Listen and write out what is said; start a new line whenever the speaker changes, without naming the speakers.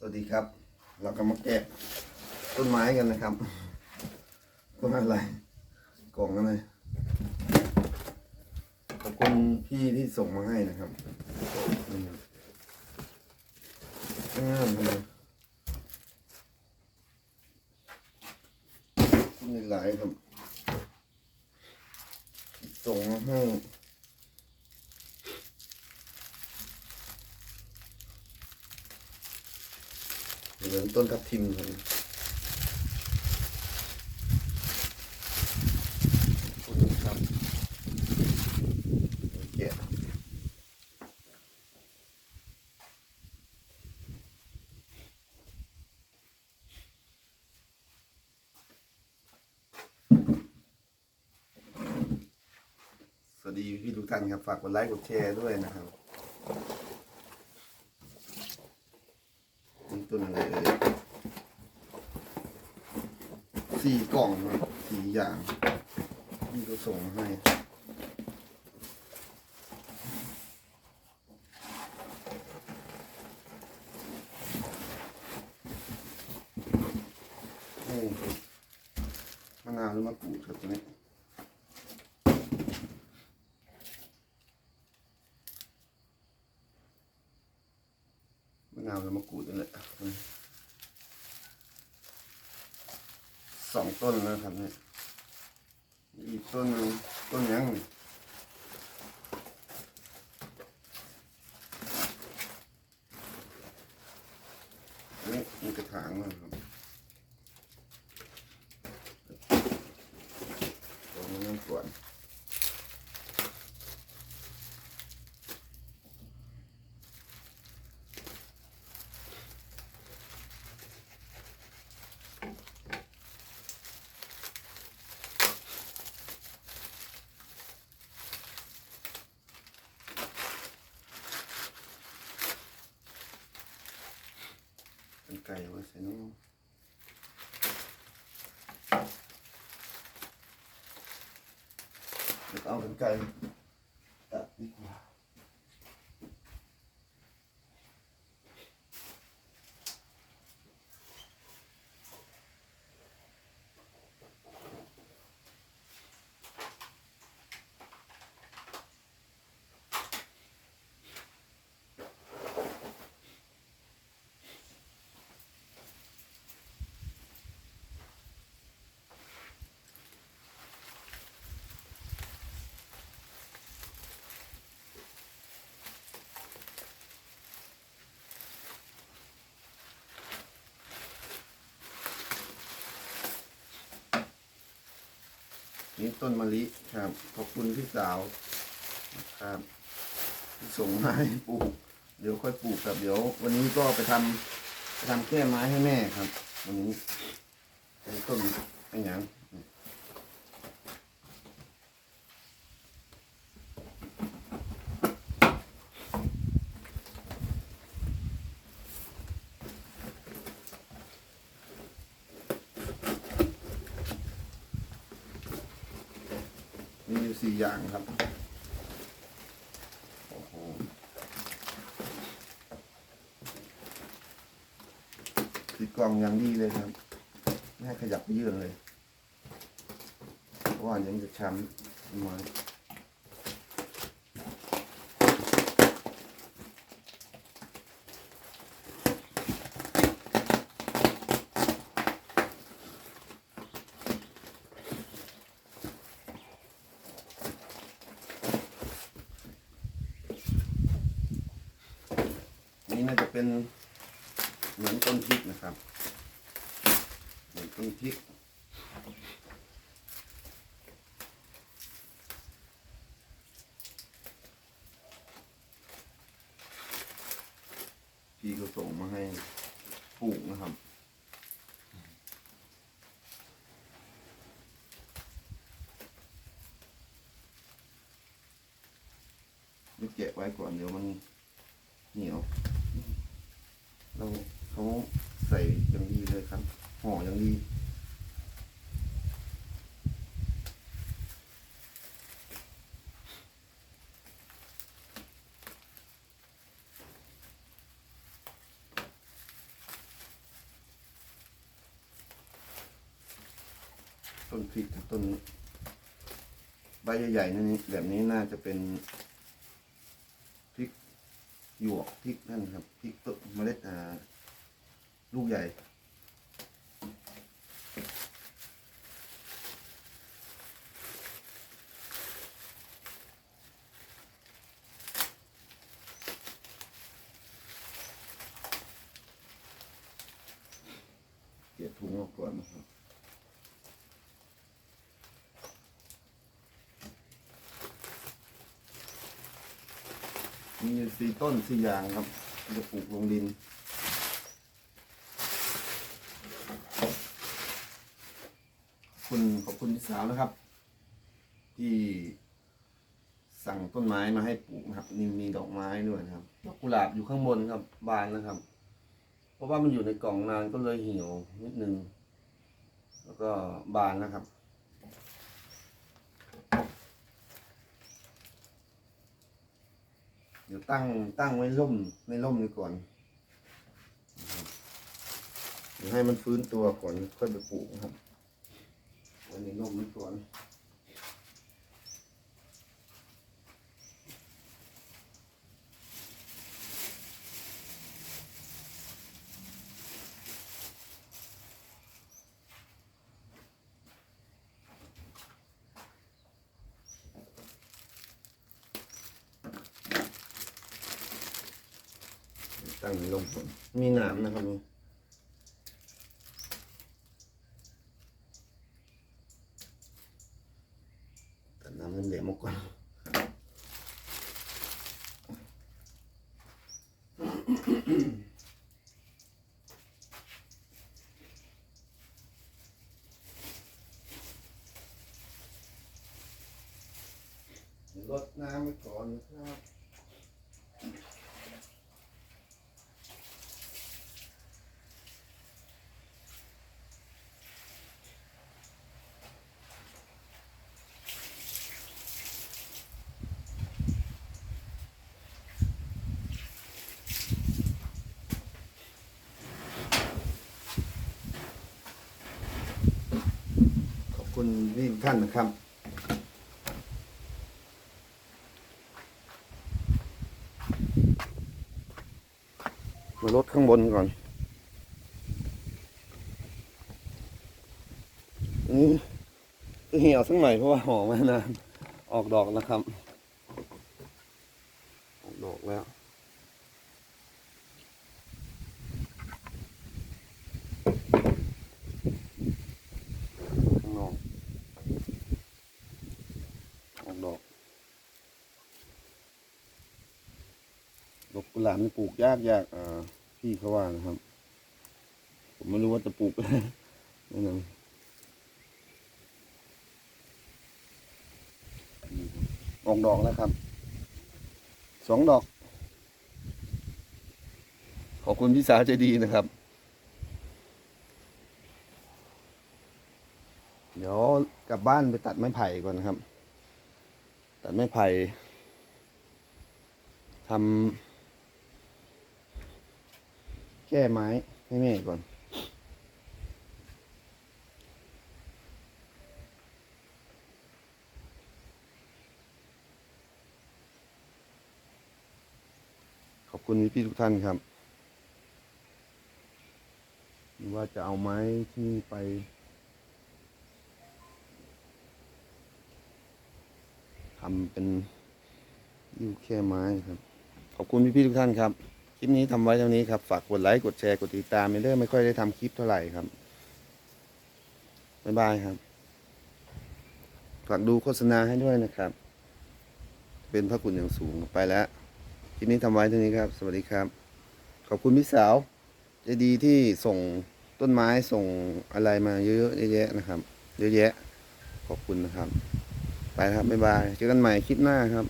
สวัสดีครับ เราก็มาแกะต้นไม้กันนะครับต้นอะไรกล่องอะไรขอบคุณพี่ที่ส่งมาให้นะครับนี่ครับงามเลยคุณหลายครับส่งมาให้ เหมือนต้นทับทิมครับขอบคุณครับแกะสวัสดีพี่ทุกท่านครับ ฝากกดไลค์กดแชร์ด้วยนะครับ นี่ต้นอะไรเอ่ยสี่กล่องครับสี่อย่างนี่ก็ส่งมาให้นี่มะนาวหรือมะกรูดครับตัวนี้ มะน นี่แหละสองต้นแล้วครับเนี่ยอีกต้นนึงต้นยังนี่อันนี่มีกระถางมาครับตรงนี้น้ำสวน ไก่ไว้ใส่น้ำเดี๋ยวเอาเป็นไก่ นี่ต้นมะลิครับ ขอบคุณพี่สาวนะครับที่ส่งมาให้ปลูก เดี๋ยวค่อยปลูกครับเดี๋ยว วันนี้ก็ไปทำไปทำแก้ไม้ให้แม่ครับ วันนี้เป็นต้นไอ้หยัง มีอยู่สี่อย่างครับ โอ้โห ติดกล่องอย่างดีเลยครับไม่ให้ขยับยื่นเลย เพราะว่ายังจะช้ำไม่ น่าจะเป็นเหมือนต้นพริกนะครับ เหมือนต้นพริกพี่ก็ส่งมาให้ปลูกนะครับไม่แกะไว้ก่อนเดี๋ยวมันเหนียว เราเขาใส่อย่างดีเลยครับห่ออย่างดีต้นพริกต้นใบใหญ่ๆนี่แบบนี้น่าจะเป็น หยวกพริกนั่นครับพริกต้นเมล็ดอ่าลูกใหญ่ เก็บถุงออกก่อนนะครับ มีสี่ต้นสี่อย่างครับ จะปลูกลงดิน คุณขอบคุณพี่สาวนะครับ ที่สั่งต้นไม้มาให้ปลูกนะครับนี่มีดอกไม้ด้วยนะครับดอกกุหลาบอยู่ข้างบนครับ บานนะครับ เพราะว่ามันอยู่ในกล่องนานก็เลยเหี่ยวนิดนึง แล้วก็บานนะครับ เดี๋ยวตั้งตั้งไว้ร่มในร่มนี้ก่อนเดี๋ยวให้มันฟื้นตัวก่อนค่อยไปปลูกครับไว้ในร่มนี้ก่อน ตั้งในร่มก่อนมีหนามนะครับนี่ตัดน้ำเหลวมาก่อนอืมดน้ำไปก่อนนะครับ ขอบ คุณพี่ท่านนะครับมาลดข้างบนก่อนอันนี่เหี่ยวสักหน่อยเพราะว่าหอมมานานออกดอกนะครับ ออกดอกแล้ว ข้างนอกออกดอก ดอกกุหลาบนี่ปลูกยากยากอ่าพี่เขาว่านะครับ ผมไม่รู้ว่าจะปลูกนั่นเองออกดอกแล้วครับ สองดอก ขอบคุณพี่สาวใจดีนะครับ เดี๋ยวกลับบ้านไปตัดไม้ไผ่ก่อนนะครับ ตัดไม้ไผ่ทำ แก้ไม้ให้แม่ก่อนขอบคุณพี่ๆทุกท่านครับว่าจะเอาไม้ที่นี่ไป ทำเป็นยิ้วแค่ไม้ครับ ขอบคุณพี่ๆทุกท่านครับ คลิปนี้ทำไว้เท่านี้ครับ ฝากกดไลค์ กดแชร์ กดติดตามไม่ได้ไม่ค่อยได้ทำคลิปเท่าไหร่ครับ บ๊ายบายครับ ฝากดูโฆษณาให้ด้วยนะครับ เป็นพระคุณอย่างสูงไปแล้ว คลิปนี้ทำไว้เท่านี้ครับ สวัสดีครับ ขอบคุณพี่สาวใจดีที่ส่งต้นไม้ส่งอะไรมาเยอะๆเยอะแยะนะครับ เยอะแยะ ขอบคุณนะครับ ไปครับ บ๊ายบาย เจอกันใหม่คลิปหน้าครับ